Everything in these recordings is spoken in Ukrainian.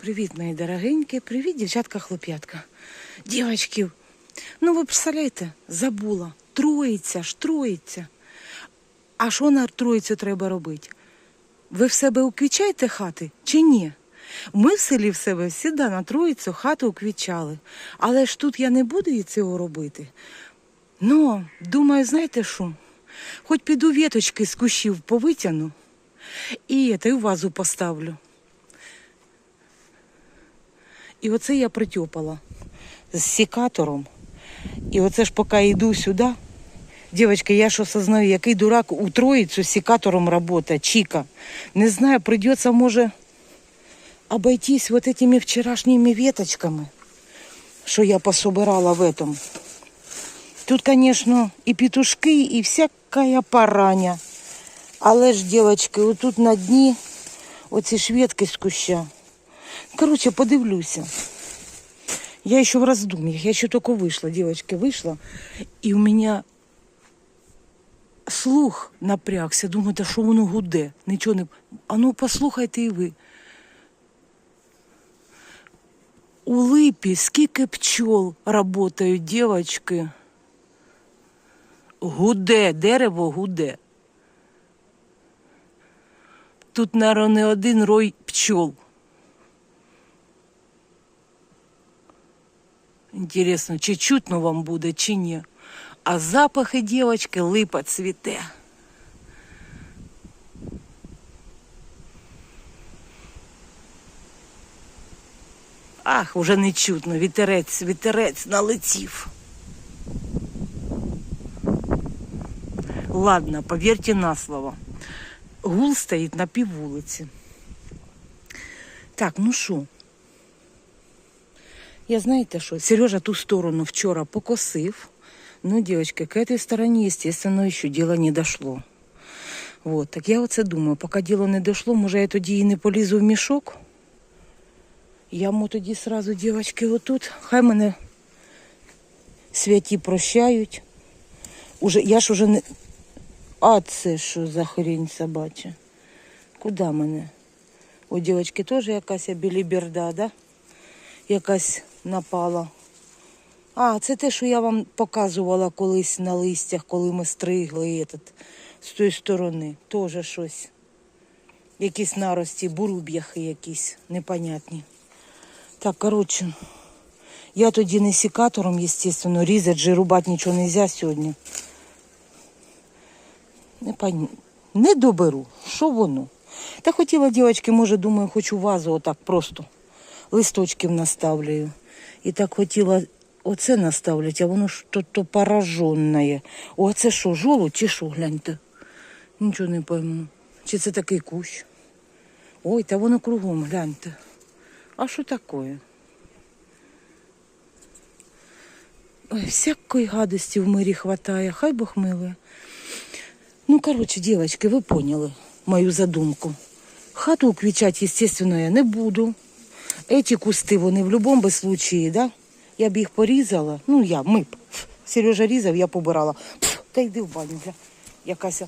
Привіт, мої дорогенькі, привіт, дівчатка-хлоп'ятка. Дівчатки, ну ви представляєте, забула. Троїця ж, троїця. А що на троїцю треба робити? Ви в себе уквічаєте хати чи ні? Ми в селі в себе всі на троїцю хату уквічали. Але ж тут я не буду і цього робити. Ну, думаю, знаєте що? Хоч піду віточки з кущів повитягну і та й вазу поставлю. І оце я притьопала з секатором. І оце ж поки йду сюди. Дівчатки, я ж осознаю, який дурак у троїцю з секатором робота, Чіка. Не знаю, придеться, може, обойтись вот этими вчорашніми веточками, що я пособирала в этом. Тут, звісно, і петушки, і всяка параня. Але ж, дівчатки, отут на дні оці шведки з куща. Короче, подивлюся. Я еще в раздумьях. Я еще только вышла, девочки, вышла. И у меня слух напрягся. Думаю, та що воно гуде? Нічого не. А ну послухайте і ви. У липі скільки пчол работають, девочки. Гуде, дерево гуде. Тут, наверное, не один рой пчол. Інтересно, чи чутно вам буде, чи ні. А запахи дівчатки липа цвіте. Ах, уже не чутно. Вітерець, вітерець налетів. Ладно, повірте на слово. Гул стоїть на піввулиці. Так, ну що? Я знаете что, Сережа ту сторону вчора покосив. Ну, девочки, к этой стороне, естественно, еще дело не дошло. Вот, так я оце думаю, поки діло не дошло, може я тоді і не полізу в мішок. Я йому тоді сразу, дівчатки, отут. Хай мене святі прощають. Уже, я ж уже не. А це що за хрень собача? Куди мене? У дівчатки теж якась біліберда, да? якась напала. А, це те, що я вам показувала колись на листях, коли ми стригли этот, з тої сторони. Теж щось. Якісь нарості, буруб'яхи якісь непонятні. Так, коротше, я тоді не секатором, естественно, різати, же рубати нічого не можна сьогодні. Не, пон... не доберу. Що воно? Та хотіла, дівчатки, може, думаю, хочу вазу отак просто листочків наставляю. І так хотіла оце наставляти, а воно ж то, то пораженне. О, а це що, жолудь чи що, гляньте? Нічого не пойму. Чи це такий кущ? Ой, та воно кругом, гляньте. А що таке? Ой, всякої гадості в мирі хватає, хай Бог милує. Ну, короче, девочки, ви поняли мою задумку. Хату уквічати, естественно, я не буду. Эти кусти, вони в будь-якому случаї, да? Я б їх порізала. Ну, я, ми б. Сережа різав, я побирала. Та йди в баню, бля. Якась.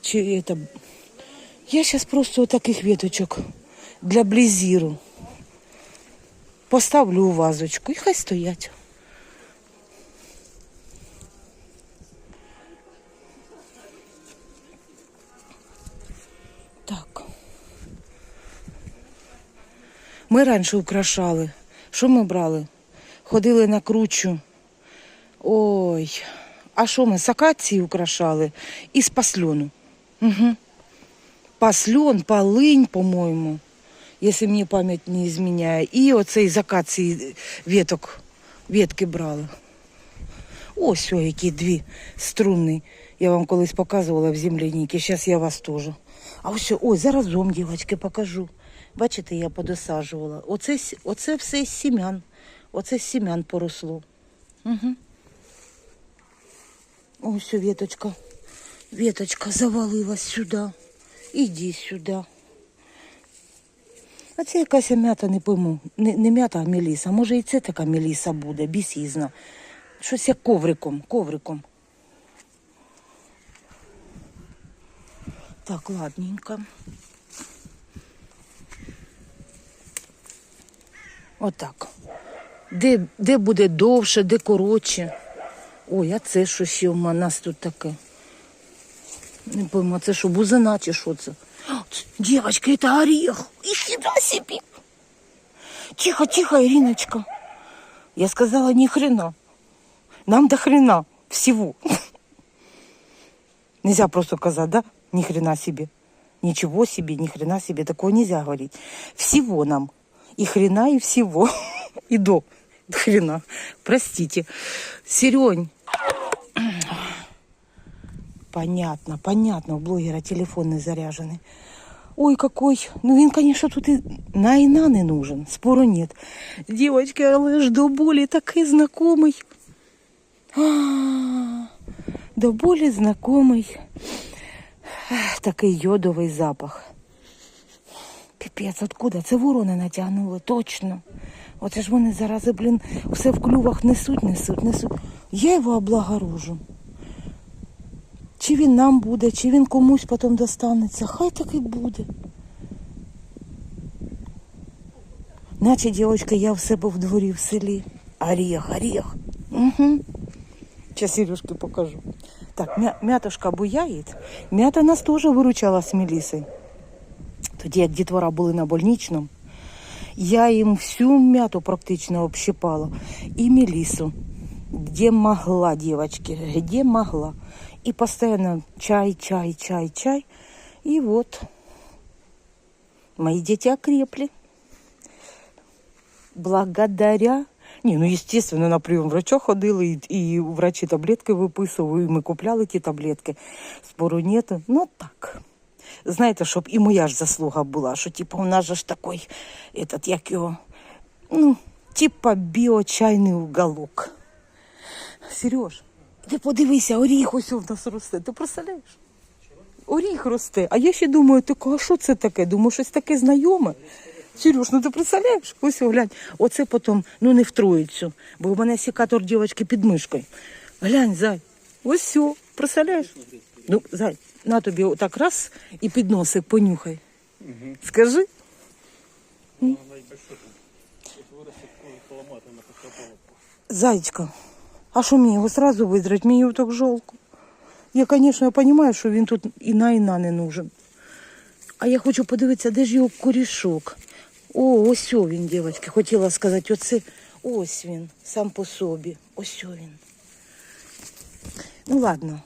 Чи это... Я зараз просто таких веточок для блізіру. Поставлю у вазочку і хай стоять. Ми раніше украшали. Що ми брали? Ходили на кручу. Ой. А що ми? З акації украшали і з пасльону. Угу. Пасльон, полинь, по-моєму, якщо мені пам'ять не зміняє. І оцей з акації веток, ветки брали. Ось о, які дві струнні. Я вам колись показувала в земляніки. Зараз я вас теж. А ось, ой, заразом, дівчатки, покажу. Бачите, я подосаджувала. Оце, оце все з сім'ян. Оце з сім'ян поросло. Угу. Ось веточка. Веточка завалилась сюди. Іди сюди. А це якась м'ята, не пойму. Не, не м'ята, а меліса. Може і це така меліса буде, бісізна. Щось як ковриком, ковриком. Так, ладненько. Отак. Де, де буде довше, де коротше. Ой, а це що ще у нас тут таке? Не пойму, це що, бузина чи що це? Ц- Девочка, это орех. И хера себе. Тихо, тихо, Ириночка. Я сказала, ни хрена. Нам до хрена всего. Нельзя просто сказать, да? Ни хрена себе. Ничего себе, ни хрена себе. Такого нельзя говорить. Всего нам. И хрена, и всего. И до хрена. Простите. Серень. Понятно, понятно. У блогера телефон не заряженный. Ой, какой. Ну він, конечно, тут і на і на не нужен. Спору нет. Девочки, але ж до болі такий знакомий. А, До болі знакомий. Ех, Такий йодовий запах. Піпець, откуда? Це ворони натягнули, точно. Оце ж вони зарази, блін, все в клювах несуть, несуть, несуть. Я його облагорожу. Чи він нам буде, чи він комусь потім достанеться. Хай так і буде. Наче, дівчинка, я в себе в дворі в селі. Оріх, оріх. Угу. Сейчас Сережке покажу. Так, мя- мятушка буяет. Мята нас теж виручала з Мелісою. Тоді, як дітвора були на больничному, я їм всю мяту практично общипала. І Мелісу. Где могла, девочки, где могла. И постоянно чай, чай, чай, чай. И вот мои дети окрепли. Благодаря... Не, ну, естественно, на прием врача ходили, и, и врачи таблетки виписували, і ми купляли ті таблетки. Спору нету. Ну, так. Знаєте, щоб і моя ж заслуга була, що, типу, у нас же ж такий, этот, як його, ну, типа біочайний уголок. Сереж, ти подивися, оріх ось у нас росте. Ти представляєш? Оріх росте. А я ще думаю, так, а що це таке? Думаю, щось таке знайоме. Сереж, ну ти представляєш? Ось о, глянь. Оце потім, ну не в троїцю, бо у мене секатор дівчинки під мишкою. Глянь, зай. Ось все, представляєш? Ну, зай, на тобі отак раз і під носик понюхай. Скажи. Зайчка, а що мені його сразу видрать? Мені його так жалко. Я, звісно, розумію, що він тут і на, і на не нужен. А я хочу подивитися, де ж його корішок. О, ось він, дівчатки. Хотіла сказати, оце ось він, сам по собі. Ось він. Ну ладно.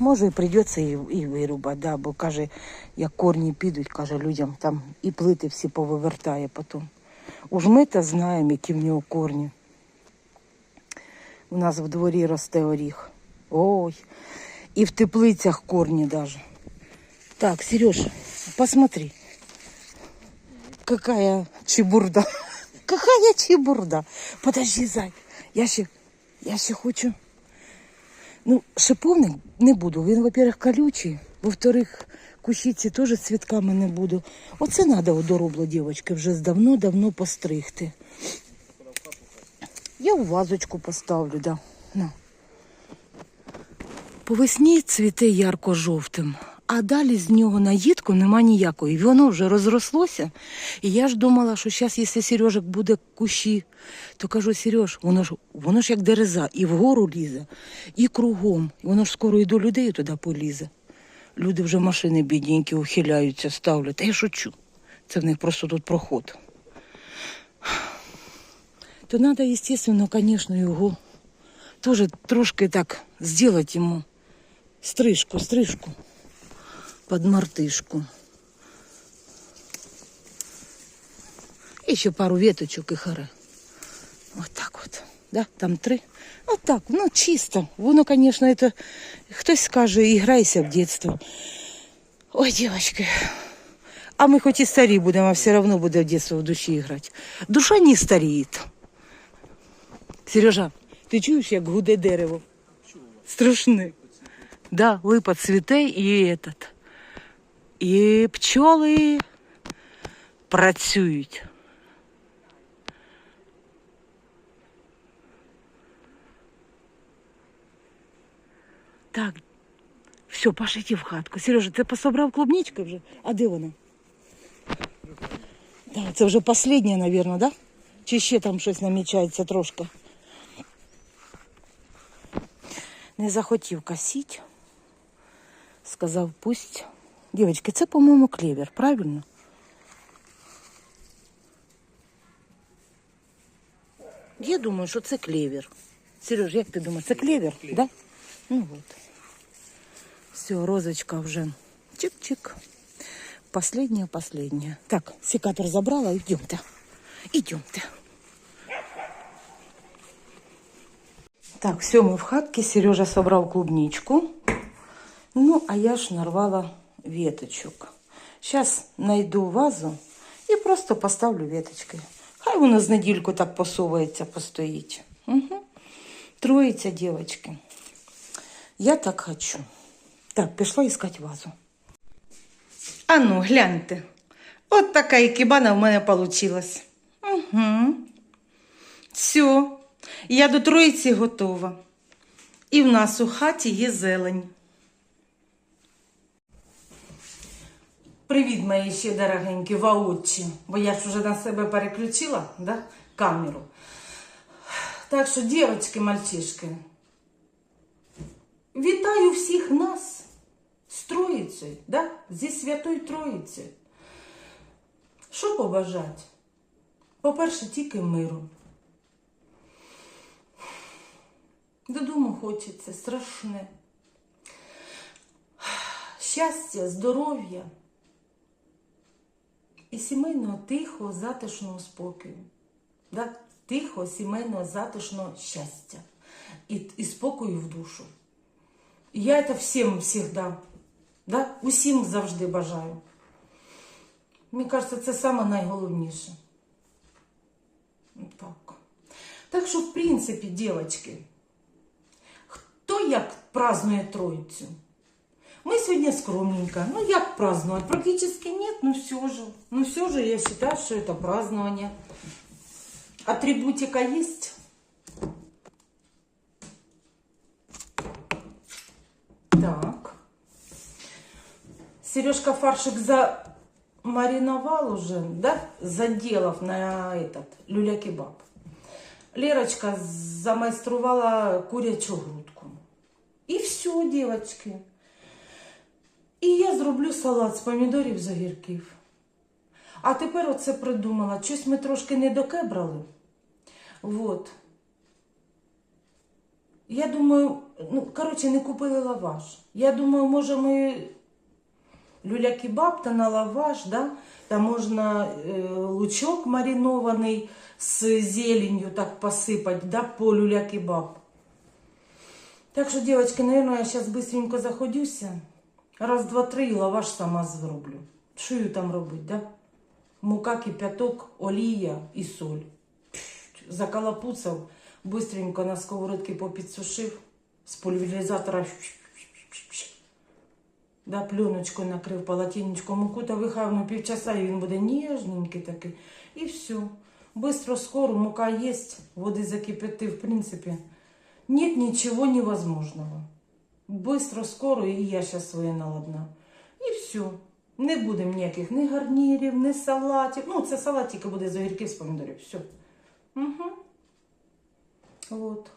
Може, і прийдеться і, і вирубати, да, бо каже, як корні підуть, каже, людям там і плити всі повивертає потім. Уж ми то знаємо, які в нього корні. У нас в дворі росте оріх. Ой. І в теплицях корні даже. Так, Сереж, посмотри. Какая чебурда. Какая чебурда. Подожди, зай. Я ще, я ще хочу. Ну, шиповник не буду. Він, во-первых, колючий. Во-вторых, кущиці теж цвітками не буду. Оце треба доробло, дівчатки, вже давно-давно постригти. Я у вазочку поставлю, да. По весні цвіте ярко-жовтим, а далі з нього наїдку нема ніякої. Воно вже розрослося. І я ж думала, що зараз, якщо Сережик буде кущі, то кажу, Сереж, воно ж, воно ж як дереза, і вгору лізе, і кругом. І воно ж скоро і до людей туди полізе. Люди вже машини бідненькі ухиляються, ставлять. Та я шучу. Це в них просто тут проход. То треба, естественно, конечно, його теж трошки так зробити йому стрижку, стрижку під мартишку. І ще пару веточок і харе. Вот так вот. Да? Там три. Вот так, ну чисто. Воно, конечно, это хтось скаже, іграйся в дитинство. Ой, девочки. А ми хоч і старі будемо, а все одно буде в дитинство в душі грати. Душа не старіє. Сережа, ти чуєш, як гуде дерево? Страшне. Да, липа цвіте і этот. І пчоли працюють. Так, все, Паша, йди в хатку. Сережа, ти пособрав клубнички вже? А де вона? Да, це вже останнє, мабуть, да? Чи ще там щось намічається трошки? Не захотів косити. Сказав, пусть. Дівчатки, це, по-моєму, клевер, правильно? Я думаю, що це клевер. Сереж, як ти думаєш, це клевер? Да? Ну от. Все, розочка вже. Чик-чик. Последняя, последняя. Так, секатор забрала, идемте. Идемте. Так, все, мы в хатке. Сережа собрал клубничку. Ну, а я ж нарвала веточок. Сейчас найду вазу і просто поставлю веточкою. Хай воно з недільку так посувається, постоїть. Угу. Троїться, дівчатки. Я так хочу. Так, пішла искать вазу. А ну, гляньте. От така ікібана в мене получилась. Угу. Все, я до троїці готова. І в нас у хаті є зелень. Привіт, мої ще дорогенькі ваучі, бо я ж вже на себе переключила да, камеру. Так що, дівчатки, мальчишки, вітаю всіх нас з Троїцею, да? зі Святою Троїцею. Що побажати? По-перше, тільки миру. Додому хочеться страшне. Щастя, здоров'я і сімейного тихого, затишного спокою. Да? Тихого, сімейного, затишного щастя і, і спокою в душу. І я це всім всегда, да? усім завжди бажаю. Мені кажеться, це саме найголовніше. Так. Так що, в принципі, дівчатки, хто як празднує Троїцю? Мы сегодня скромненько. Ну, як праздновать? Практически нет, но все же. Но все же я считаю, что это празднование. Атрибутика есть. Так. Сережка фаршик замариновал уже, да? Заделав на этот люля-кебаб. Лерочка замайструвала курячу грудку. І все, девочки. І я зроблю салат з помідорів з огірків. А тепер оце придумала. Щось ми трошки не докебрали. Вот. Я думаю, ну, коротше, не купили лаваш. Я думаю, може ми люля-кебаб та на лаваш, да? Там можна е, лучок маринований з зеленью так посипати, да, по люля-кебаб. Так що, дівчатки, наверное, я зараз быстренько заходюся. Раз, два, три і лаваш сама зроблю. Що її там робить, да? Мука, кипяток, олія і соль. Закалапуцав, бистренько на сковородки попідсушив, з пульверизатора да, пленочкою накрив полотенечко муку та вихав півчаса, і він буде ніжненький такий. І все. Быстро, скоро, мука есть, воды закипятив, в принципе. Нет ничего невозможного. Быстро, скоро, і я зараз своє наладна. І все. Не буде ніяких ні гарнірів, ні салатів. Ну, це салат тільки буде з огірків з помідорів. Все. Угу. От.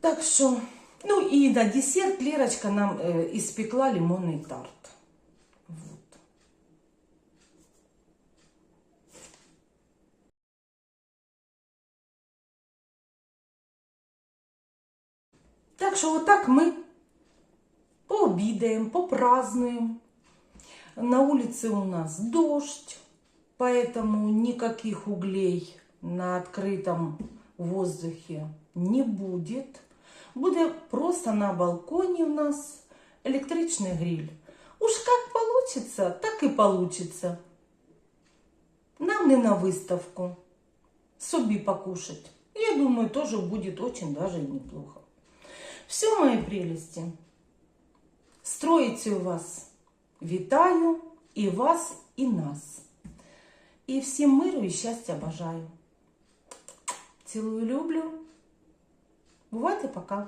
Так що, ну і на десерт Лірочка нам е, іспекла лимонний тарт. Так що отак ми пообідаємо, попразднуємо. На улице у нас дождь, поэтому никаких углей на открытом воздухе не будет. Буде просто на балконе у нас электричный гриль. Уж как получится, так и получится. Нам не на выставку. Собі покушать. Я думаю, тоже будет очень даже и неплохо. Все, мои прелести. Строїться у вас. Вітаю і вас, і нас. І всім миру і щастя бажаю. Цілую, люблю. Бувайте, пока.